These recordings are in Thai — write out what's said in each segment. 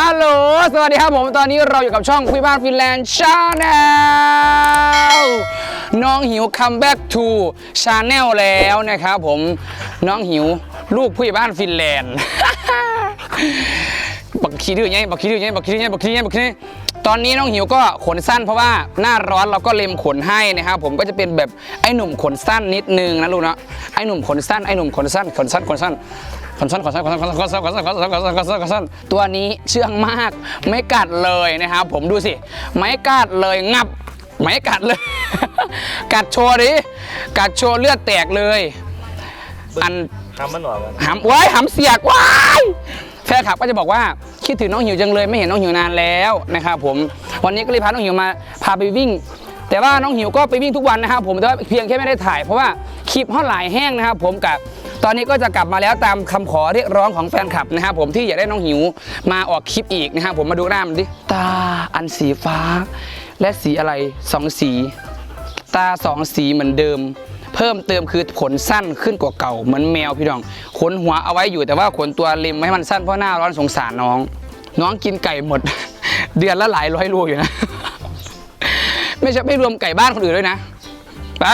ฮัลโหล สวัสดีครับผมตอนนี้เราอยู่กับช่องคุยบ้านฟินแลนด์ชาแนลน้องหิวคัมแบ็กทูชาแนลแล้วนะครับผมน้องหิวลูกผู้ใหญ่บ้านฟินแลนด์ บักขี้ดื้อไงบักขี้ดื้อไงบักขี้ดื้อไงบักขี้ดื้อไงบักขี้ดื้อตอนนี้น้องหิวก็ขนสั้นเพราะว่าหน้าร้อนเราก็เล็มขนให้นะครับผมก็จะเป็นแบบไอ้หนุ่มขนสั้นนิดนึงนะลูกนะไอ้หนุ่มขนสั้นไอ้หนุ่มขนสั้นขนสั้นขนสั้น ขนสั้นขนสั้นขนสั้นขนสั้นขนสั้นขนสั้นขนสั้นขนสั้นขนสั้นขนสั้นตัวนี้เชื่องมากไม่กัดเลยนะครับผมดูสิ ไม่กัดเลยงับ ไม่กัดเลย กัดโชว์ดิกัดโชว์เลือดแตกเลย อันทำมันหน่อยมันหำว้ายหำเสียกว้ายแฟนคลับก็จะบอกว่าคิดถึงน้องหิวจังเลยไม่เห็นน้องหิวนานแล้วนะครับผมวันนี้ก็เลยพาน้องหิวมาพาไปวิ่ง แต่ว่าน้องหิวก็ไปวิ่งทุกวันนะครับผมแต่ว่าเพียงแค่ไม่ได้ถ่าย เพราะว่าคลิปห่อหลายแห้งนะครับผมกับตอนนี้ก็จะกลับมาแล้วตามคำขอเรียกร้องของแฟนคลับนะครับผมที่อยากได้น้องหิวมาออกคลิปอีกนะครับผมมาดูหน้ามันดิตาอันสีฟ้า และสีอะไรสองสี ตาสองสีเหมือนเดิม เพิ่มเติมคือขนสั้นขึ้นกว่าเก่าเหมือนแมวพี่น้องขนหัวเอาไว้อยู่แต่ว่าขนตัวเล็มไม่ให้มันสั้นเพราะหน้าร้อนสงสารน้อง น้องกินไก่หมด เดือนละหลายร้อยโลอยู่นะ ไม่ใช่ไม่รวมไก่บ้านคนอื่นด้วยนะ ไป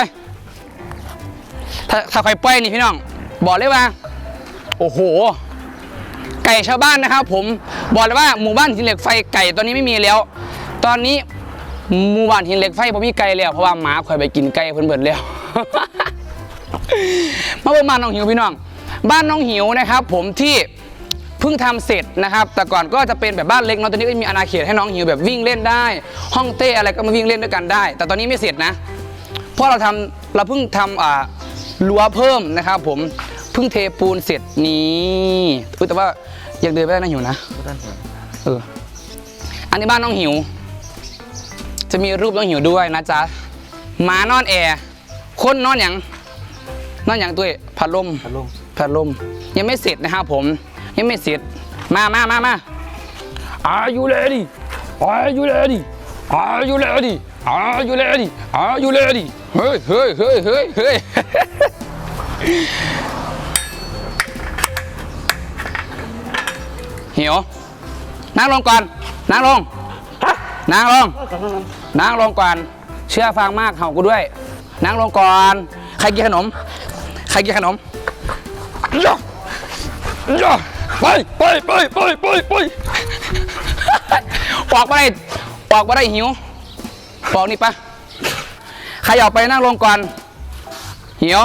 ถ้าถ้าใครปล่อยนี่พี่น้อง บอกเลยว่า โอ้โห ไก่ชาวบ้านนะครับ ผม บอกเลยว่าหมู่บ้านหินเหล็กไฟไก่ตอนนี้ไม่มีแล้ว ตอนนี้หมู่บ้านหินเหล็กไฟผมมีไก่แล้วเพราะว่าหมาคอยไปกินไก่เพิ่นเบิดแล้ว มาเบิ่งบ้านน้องหิวพี่น้อง บ้านน้องหิวนะครับ ผมที่ เพิ่งทำเสร็จนะครับ แต่ก่อนก็จะเป็นแบบบ้านเล็กเนาะตอนนี้ก็มีอาณาเขตให้น้องหิวแบบวิ่งเล่นได้ ห้องเต้อะไรก็มาวิ่งเล่นด้วยกันได้ แต่ตอนนี้ไม่เสร็จนะเพราะเราทำเราเพิ่งทำอ่ารั้วเพิ่มนะครับ ผมเพิ่งเทปูนเสร็จนี่อุ๊ยแต่ว่ายังเดินไม่ได้นะหิวนะก็ท่านเห็นเอออันนี้บ้านน้องหิว จะมีรูปน้องหิวด้วยนะจ๊ะหมานอนแอร์คนนอนอย่างนอนอย่างตัวเองพัดลมพัดลมพัดลมยังไม่เสร็จนะครับผม ยังไม่เสร็จ มามามามา Are you ready Are you ready Are you ready Are you ready Are you ready เฮ้ยเฮ้ยเฮ้ยเฮ้ยเฮ้ยหิวนั่งลงก่อน นั่งลง นั่งลง นั่งลงก่อน เชื่อฟังมากเห่ากูด้วย นั่งลงก่อน ใครกินขนม ใครกินขนมย่าย่า ไปไปไปไปไปไปออกมาได้ออกมาได้หิวออกนี่ปะใครออกไปนั่งลงก่อนหิว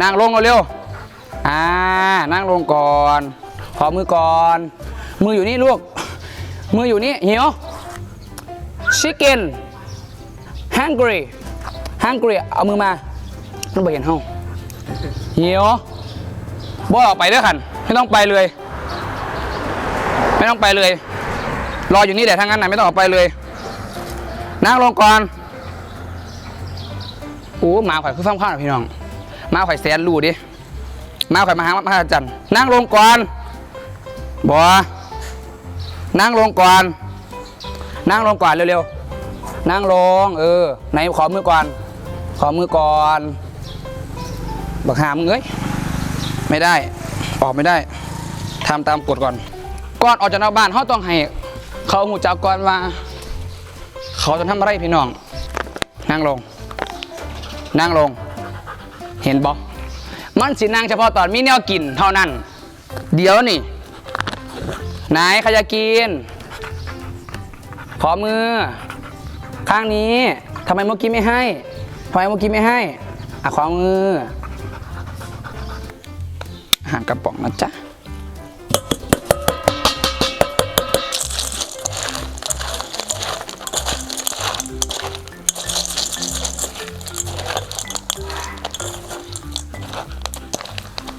นั่งลงเร็วอ่านั่งลงก่อนขอมือก่อน มืออยู่นี่ลูก มืออยู่นี่หิว chicken hungry hungry เอามือมามันบ่เห็นเฮาหิวบ่ออกไปเด้อขัน ไม่ต้องไปเลย ไม่ต้องไปเลย รออยู่นี่แหละทั้งนั้นนะไม่ต้องออกไปเลย นั่งลงก่อนโอ้หมาข่อยคือฟังข้าวหน่อยพี่น้องหมาข่อยแสนรู้ดิหมาข่อยมาหามาหาจันนั่งลงก่อนบ่นั่งลงก่อน นั่งลงก่อนเร็วๆ นั่งลง เออ ไหนขอมือก่อน ขอมือก่อน บักหามงเอ้ยไม่ได้ ออกไม่ได้ทำตามกฎก่อน ก่อนออกจากนอกบ้านเขาต้องให้เขาหูจักก่อนว่า เขาจะทำอะไรพี่น้อง นั่งลง นั่งลง เห็นบอมันสินั่งเฉพาะตอนมีแนวกินเท่านั้น เดี๋ยวนี่ไหนใครจะกิน ขอมือ ข้างนี้ทำไมเมื่อกี้ไม่ให้ทำไมเมื่อกี้ไม่ให้อะขอมือ หารกระป๋องนะจ๊ะ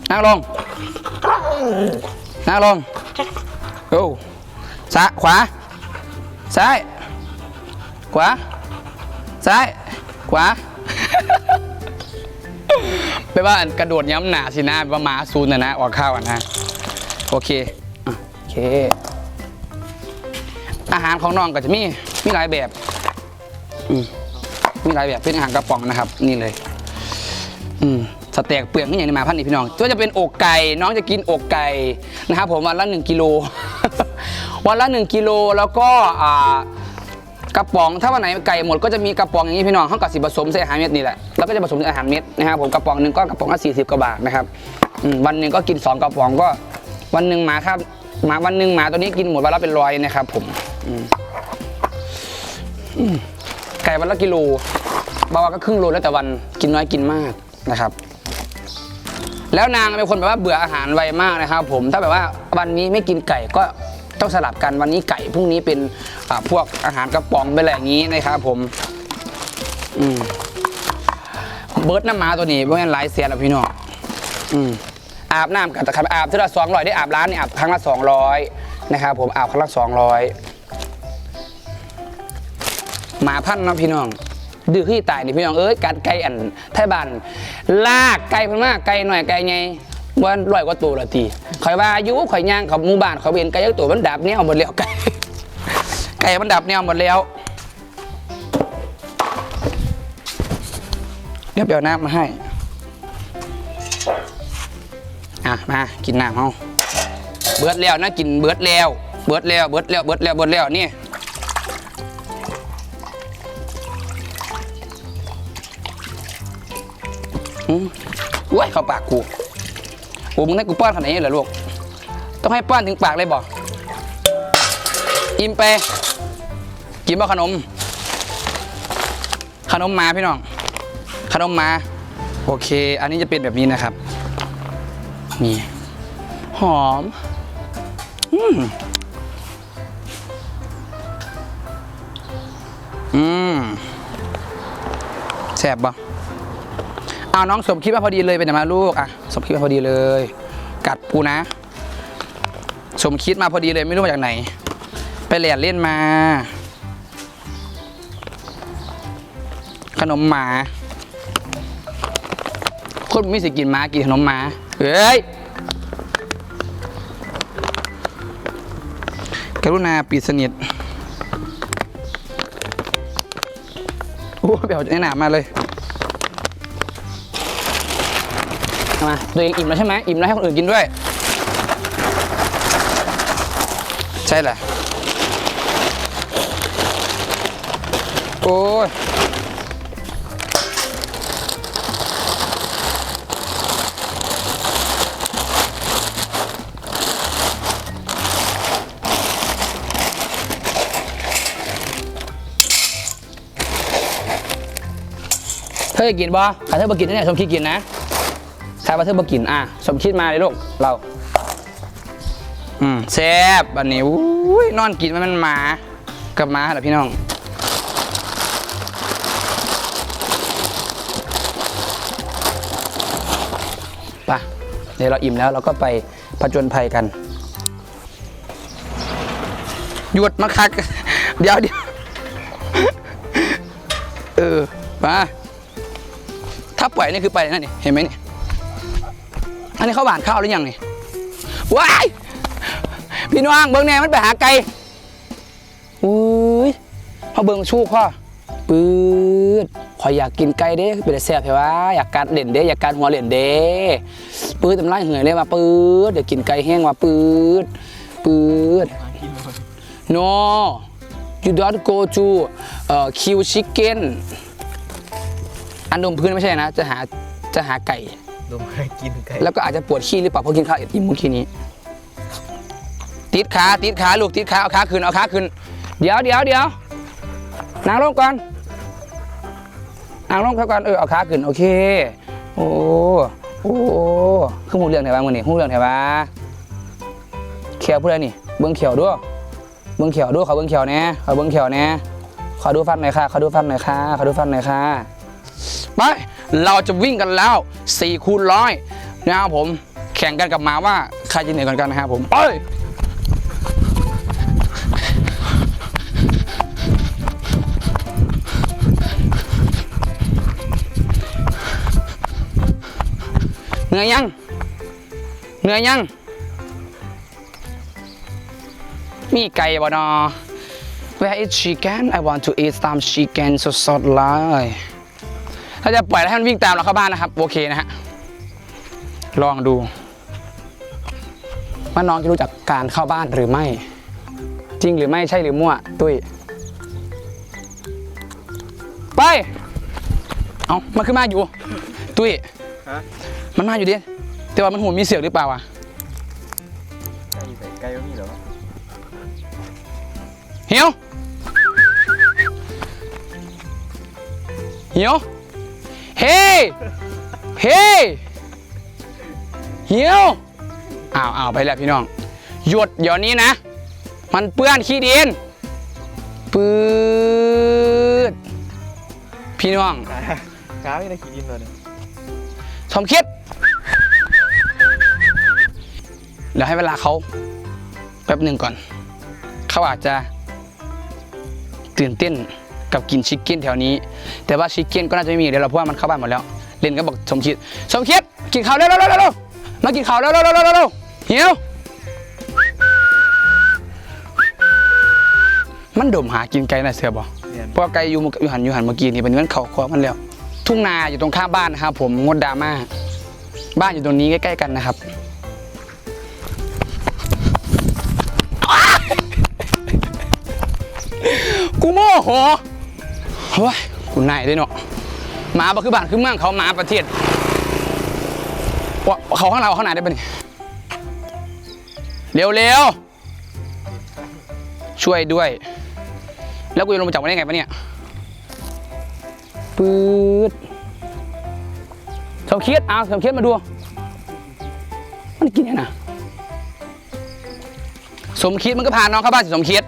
นั่งลง นั่งลงโอ้ซ้ายขวา ซ้าย ขวา ซ้าย ขวา ไปว่านกระโดดย้ำหนาสินะไปว่าหมาซูนนะนะออกข้าวอะนะโอเคโอเค อาหารของน้องก็จะมีมีหลายแบบอืมมีหลายแบบเป็นอาหารกระป๋องนะครับ นี่เลย อืมสเต็กเปลือกนี่อย่างนี้มาพันนี่พี่น้องก็จะเป็นอกไก่น้องจะกินอกไก่นะครับผมวันละหนึ่งกิโล วันละ1กิโลแล้วก็อ่า กระป๋องถ้าวันไหนไก่หมดก็จะมีกระป๋องอย่างนี้พี่น้องเขากับสิผสมใส่อาหารเม็ดนี่แหละแล้วก็จะผสมใส่อาหารเม็ดนะครับผมกระป๋องหนึ่งก็กระป๋องละ40กว่าบาทนะครับวันหนึ่งก็กิน 2 กระป๋องก็ วันหนึ่งหมาครับหมาวันหนึ่งหมาตัวนี้กินหมดวันละเป็นร้อยนะครับผมไก่วันละกิโลบาวันก็ครึ่งโลแล้วแต่วันกินน้อยกินมากนะครับ แล้วนางเป็นคนแบบว่าเบื่ออาหารไวมากนะครับ ผมถ้าแบบว่าวันนี้ไม่กินไก่ก็ ต้องสลับกันวันนี้ไก่พรุ่งนี้เป็นพวกอาหารกระป๋องไปอะไรอย่างนี้นะครับผมอืมเบิร์ดน้ำมาตัวนี้เพราะงั้นหลายเสียแล้วพี่น้องอืมอาบน้ำกับตะขับอาบเท่าละสองร้อยได้อาบร้านนี่อาบครั้งละสองร้อยนะครับผมอาบครั้งละสองร้อยหมาพันนะพี่น้องดื้อขี้ตายนี่พี่น้องเอ้ยกัดไก่อันไทยบ้านลากไก่พิ่นมากไก่หน่อยไก่ไง ว่าร้อยกว่าตัวละทีข่อยว่าอายุข่อยย่างเขาหมู่บ้านเขาเห็นไก่ยักตัวมันดับแนวหมดแล้วไก่ไก่มันดับแนวหมดแล้วเดี๋ยวไปเอาน้ำมาให้ อะมากินน้ำเฮาเบิดแล้วนะกินเบิดแล้ว เบิดแล้วเบิดแล้วเบิดแล้วเบิดแล้วนี่อืมว้ยเข้าปากกู โอ้มึงให้กูป้อนขนาดนี้เหรอลูก ต้องให้ป้อนถึงปากเลยบ่อิ่มไป กินบ่ขนม ขนมมาพี่น้อง ขนมมา โอเค อันนี้จะเป็นแบบนี้นะครับ นี่ หอม อืมอืมแซ่บบ่เอาน้องสมคิดว่าพอดีเลยเป็นยังไงลูกอะ สมคิดมาพอดีเลย กัดปูนะ สมคิดมาพอดีเลยไม่รู้มาจากไหน ไปเรียนเล่นมา ขนมหมาคนไม่สิกินหมากินขนมหมาเฮ้ยกรุณาปิดสนิทโอ้เปล่าจะหนามาเลย มาตัวเองอิ่มแล้วใช่ไหมอิ่มแล้วให้คนอื่นกินด้วย ใช่แหละโอ้ยเธอจะกินบ่ถ้าเธอบ่กินเนี่ยสมคิดกินนะ ถ้าว่าเธอบ่กินอะสมคิดมาเลยลูกเรา อืมแซ่บอันนี้อุ้ยนอนกินมันมันหมากับหมาเหรอพี่น้องไปะเดี๋ยวเราอิ่มแล้วเราก็ไปผจญภัยกัน หยุดมาคัก เดี๋ยวเดี๋ยวเออมาถ้าปล่อยนี่คือไปนั่นนี่เห็นไหมนี่ อันนี้เขาหวานข้าวหรือยังนี่ว้ายพี่น้องเบิ้งแน่มันไปหาไก่อุ้ยเขาเบิ้งชูข้อปืดขอยอยากกินไก่เด้เป็นแซ่บเหรอวะอยากการเด่นเด้อยากการหัวเด่นเด้ปืดทำลายเหื่อยเลยว่าปืดเดี๋ยวกินไก่แห้งว่าปืดปืด no you don't go to เอ่อ kill chicken อันดมพื้นไม่ใช่นะ จะหาจะหาไก่ ดมให้กินไก่แล้วก็อาจจะปวดขี้หรือเปล่าเพราะกินข้าวอิ่มเมื่อกี้นี้ ติดขาติดขาลูกติดขาเอาขาขึ้นเอาขาขึ้น เดี๋ยวเดี๋ยวเดี๋ยวนั่งลงก่อนนั่งลงก่อนเออเอาขาขึ้นโอเค โอ้โอ้คือหูเรื่องไหนบ้างวันนี้หูเรื่องไหนบ้าเขียวพูดอะไรนี่เบิ้องเขียวด้วยเบิ้องเขียวด้วยขอเบิ้องเขียวแน่ขอเบิ้องเขียวแน่ขอดูฟันหน่อยค่ะขอดูฟันหน่อยค่ะขอดูฟันหน่อยค่ะไป เราจะวิ่งกันแล้ว4คูณร้อยนะครับผมแข่งกันกับมาว่าใครจะเหนื่อยกว่ากันนะครับผมไปเหนื่อยยังเหนื่อยยัง มีไก่บ่นอ Where is chicken I want to eat some chicken สดๆเลย ถ้าจะปล่อยให้มันวิ่งตามเราเข้าบ้านนะครับ โอเคนะฮะ ลองดูว่าน้องจะรู้จักการเข้าบ้านหรือไม่ จริงหรือไม่ใช่หรือมั่ว ตุ้ย ไป เอามันขึ้นมาอยู่ ตุ้ยฮะมันมาอยู่ดิ แต่ว่ามันหูมีเสียงหรือเปล่าวะไก่ใส่ไก่ก็มีเหรอวะเหียวเหียว เฮ้เฮ้เหียวอ้าวอ้าวไปแล้วพี่น้อง หยุดเดี๋ยวนี้นะ มันเปื้อนขี้ดินปืดพี่น้องขาขาไม่ได้ขี้ดินเลยเนี่ยสมคิดเดี๋ยวให้เวลาเขาแป๊บหนึ่งก่อน เขาอาจจะตื่นเต้น กับกินชิคเก้นแถวนี้ แต่ว่าชิคเก้นก็น่าจะไม่มีเดี๋ยวเราเพราะว่ามันเข้าบ้านหมดแล้วเล่นก็บอกสมคิดสมคิดกินข้าวเร็วเร็วเร็วเร็วมากินข้าวเร็วเร็วเร็วเร็วเร็วหิวมันดมหากินไก่น่ะเสือบ่เนียนเพราะไกลอยู่เมื่ออยู่หันอยู่หันเมื่อกี้นี่เป็นเงินเขาคอมันแล้วทุ่งนาอยู่ตรงข้ามบ้านนะครับผมงดดราม่าบ้านอยู่ตรงนี้ใกล้ๆกันนะครับกูโมโห เฮ้ยกูนายด้วยเนาะหมาบ่คือบ้านคือเมืองเขาหมาประเทศว่าเขาข้างเราข้างไหนได้ปะนี่เรียเร็วช่วยด้วย แล้วกูจะลงมาจับมันได้ไงปะเนี่ยปืดสมคิดเอาสมคิดมาดู มันกินยังนะสมคิดมันก็พาน้องเข้าบ้านสิสมคิด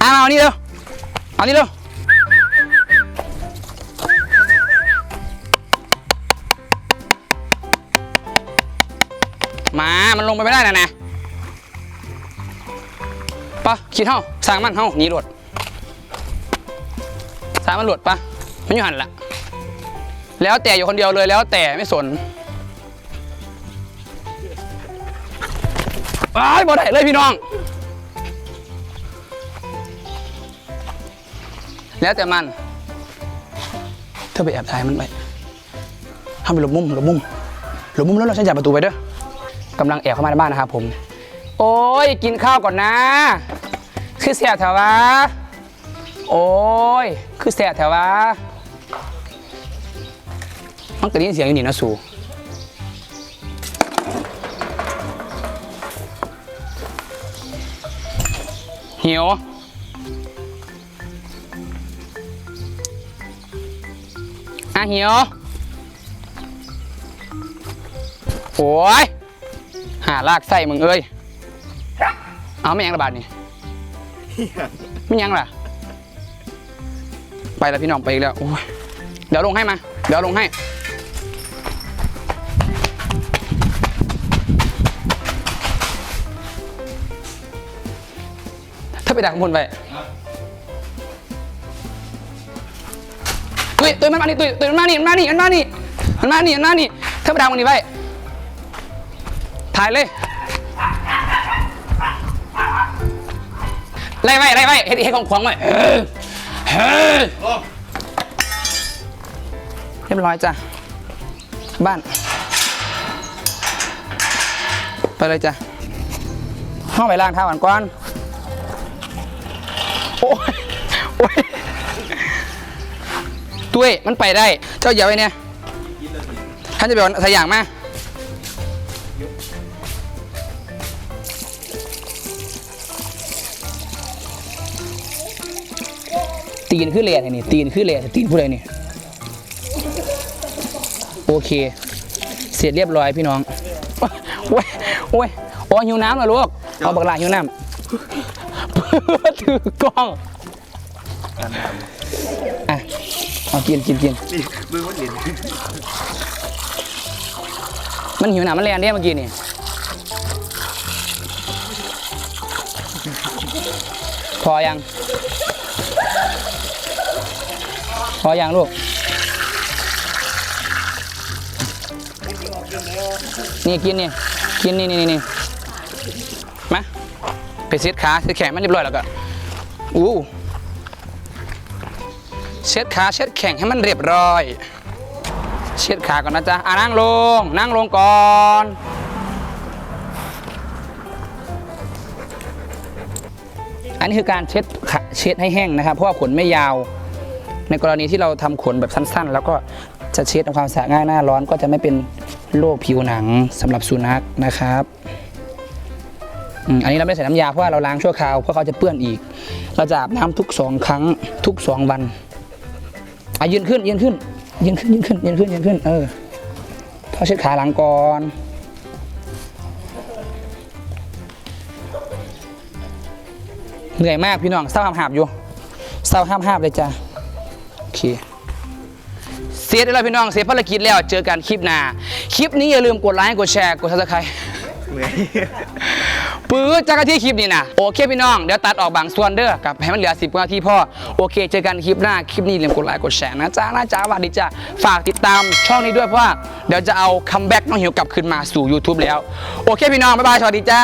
เอาเอานี่เร็ว อานี่เร็วมา มันลงไปไม่ได้นะนะปะคิดเท่าสร้างมันเท่าหนีรถสร้ามมันหลดปะไม่อยู่หันละแล้วแต่อยู่คนเดียวเลยแล้วแต่ไม่สนอ้ายบ่ได้เลยพี่น้อง แล้วแต่มัน เธอไปแอบถ่ายมันไปทำไปหลบมุมหลบมุมหลบมุมแล้วเราใช้จับประตูไปเด้อกำลังแอบเข้ามาในบ้านนะครับผม โอ้ยกินข้าวก่อนนะ คือเสียแถววะโอ้ยคือแสบแถววะมันก็ได้ยินเสียงอยู่นี่นะสูหิว อะหิวโอ้ยหาลากไส้มึงเอ้ย เอาไม่ยังระบาดนี่ไม่ยังล่ะ ไปแล้วพี่น้องไปอีกแล้วโอ้ยเดี๋ยวลงให้มา เดี๋ยวลงให้ ถ้าไปดักข้างบนไป ตุยตุยมันมานี่ตุยตุยมันมานี่มันมานี่มันมานี่มันมานี่มันมานี่ถ้าไปดักมันนี่ไปถ่ายเลยไล่ไว้ไล่ไว้เฮ็ดเฮ็ดของขวางไว้เฮ้ยเรียบร้อยจ้ะบ้าน ไปเลยจ้ะห้องไปล้างเท้าก่อนก่อนโอ้ย ตุ้ยมันไปได้ เจ้าอย่าไปเนี่ยท่านจะไปเอาสายอย่างมาตีนขึ้นเลยอันนี้ตีนขึ้นเลยตีนผู้ใดนี่โอเค เสร็จเรียบร้อยพี่น้องโอ้ยโอ้ยโอ้ยหิวน้ำเหรอลูกเอาบักหลาหิวน้ำถือกล้องอะ เอากินกินกินนี่มือมันเหรียญมันหิวหน้ำมันแรงเนี่ยเมื่อกี้นี่พอยัง พอยังลูก นี่กินนี่ กินนี่นี่นี่นี่มาไปเซ็ตขาเซ็ตแขนมันเรียบร้อยแล้วก็อู้ เช็ดขาเช็ดแข่งให้มันเรียบร้อย เช็ดขาก่อนนะจ๊ะอ่านั่งลง นั่งลงก่อนอันนี้คือการเช็ดขะเช็ดให้แห้งนะครับ เพราะว่าขนไม่ยาว ในกรณีที่เราทำขนแบบสั้นๆ แล้วก็จะเช็ดทำความสะอาดง่ายหน้าร้อนก็จะไม่เป็นโรคผิวหนังสำหรับสุนัขนะครับอันนี้เราไม่ใส่น้ำยาเพราะว่าเราล้างชั่วคราวเพราะเขาจะเปื้อนอีก เราจะอาบน้ำทุกสองครั้งทุกสองวัน อะยืนขึ้นยืนขึ้นยืนขึ้นยืนขึ้นยืนขึ้นยืนขึ้น เออท้าเช็ดขาหลังก่อนเหนื่อยมากพี่น้องเศร้าห้ามหาบอยู่เศร้าห้ามหาบเลยจ้ะโอเคเสียได้แล้วพี่น้องเสียภารกิจแล้วเจอกันคลิปหน้าคลิปนี้อย่าลืมกดไลค์กดแชร์กดซับสไครต์เหนื่อย ปื้อจากรที่คลิปนี้นะโอเคพี่น้องเดี๋ยวตัดออกบางส่วนเด้อกับให้มันเหลือ 10นาทีพ่อโอเค เจอกันคลิปหน้าคลิปนี้อย่าลืมกดไลค์กดแชร์นะจ้านะจ้าสวัสดีจ้าฝากติดตามช่องนี้ด้วยเพราะว่าเดี๋ยวจะเอาคัมแบ็กน้องหิวกลับคืนมาสู่ YouTube แล้ว โอเคพี่น้องบ๊ายบายสวัสดีจ้า